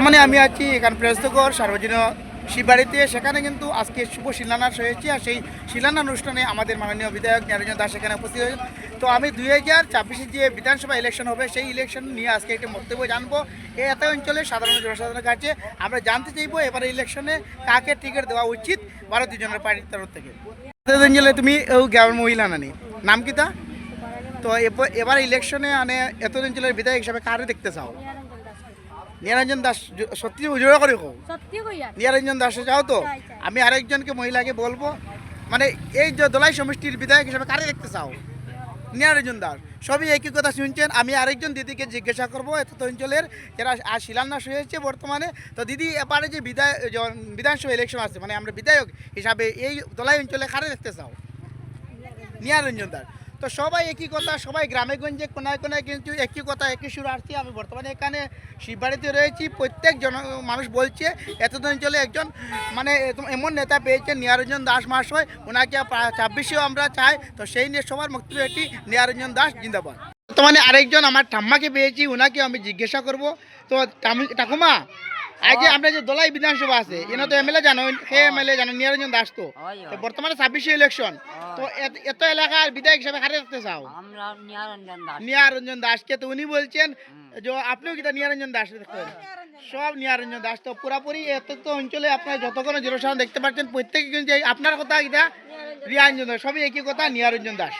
মানে আমি আছি এখানে প্রেসনগর সার্বজনীন শিববাড়িতে। সেখানে কিন্তু আজকে শুভ শিলান্যাস হয়েছে আর সেই শিলান্যাস অনুষ্ঠানে আমাদের মাননীয় বিধায়ক নিরঞ্জন দাস এখানে উপস্থিত হয়েছেন। তো আমি দুই হাজার ছাব্বিশে যে বিধানসভা ইলেকশন হবে, সেই ইলেকশন নিয়ে আজকে একটি বক্তব্য জানব। এই এত অঞ্চলে সাধারণ জনসাধারণের কাছে আমরা জানতে চাইব এবারে ইলেকশনে কাকে টিকিট দেওয়া উচিত ভারতীয় জনতা পার্টির তরফ থেকে। অঞ্চলে তুমি গ্রামের মহিলা নানি, নাম কি তা? তো এব- এবার ইলেকশনে মানে এত অঞ্চলের বিধায়ক হিসাবে কারে দেখতে চাও? নিরঞ্জন দাস সত্যি উজোড়া করে কইয়া? নিরঞ্জন দাসে যাও তো। চাই, চাই। আমি আরেকজনকে মহিলাকে বলব মানে এই যে দোলাই সমষ্টির বিধায়ক হিসেবে কারে দেখতে চাও? নিরঞ্জন দাস সবই একই কথা শুনছেন। আমি আরেকজন দিদিকে জিজ্ঞাসা করব এত তো অঞ্চলের যারা আজ শিলান্যাস হয়েছে বর্তমানে। তো দিদি এবারে যে বিধায় য- বিধানসভা ইলেকশন আছে মানে আমরা বিধায়ক হিসাবে এই দোলাই অঞ্চলে কারে দেখতে চাও? নিয়ারঞ্জন দাস। তো সবাই একই কথা, সবাই গ্রামে গঞ্জে, কোনায় কোনায় কিন্তু একই কথা, একই সুর আসছে আমি বর্তমানে এখানে শিববাড়িতে রয়েছি, প্রত্যেক জন, মানুষ বলছে এত অঞ্চলে একজন মানে এমন নেতা পেয়েছে, নিয়ারঞ্জন দাস মহাশয়, ওনাকে ছাব্বিশেও আমরা চাই, তো সেই নিয়ে সবার বক্তব্য এটি নিয়ারঞ্জন দাস জিন্দাবাদ। বর্তমানে আরেকজন আমার ঠাম্মাকে পেয়েছি ওনাকে আমি জিজ্ঞাসা করব। তো ঠাকুমা যে আমরা যে দোলাই বিধানসভা আছে এনে তো এমএলএ জানো সে এমএলএ জানো নিয়ারঞ্জন দাস তো। বর্তমানে ছাব্বিশে ইলেকশন তো এত- এলাকার বিধায়ক হিসাবে হারে রাখতে চাও? আমরা নিরঞ্জন দাস। নিয়ারঞ্জন দাসকে তো উনি বলছেন যে আপনিও কিটা নিয়ারঞ্জন দাস দেখতেন সব নিয়ারঞ্জন দাস। তো পুরাপুরি এত তো অঞ্চলে আপনার যতক্ষণ জনসাধারণ দেখতে পাচ্ছেন প্রত্যেকে কিন্তু আপনার কথা কিটা নিয়ারঞ্জন দাস সবই একই কথা নিয়ারঞ্জন দাস।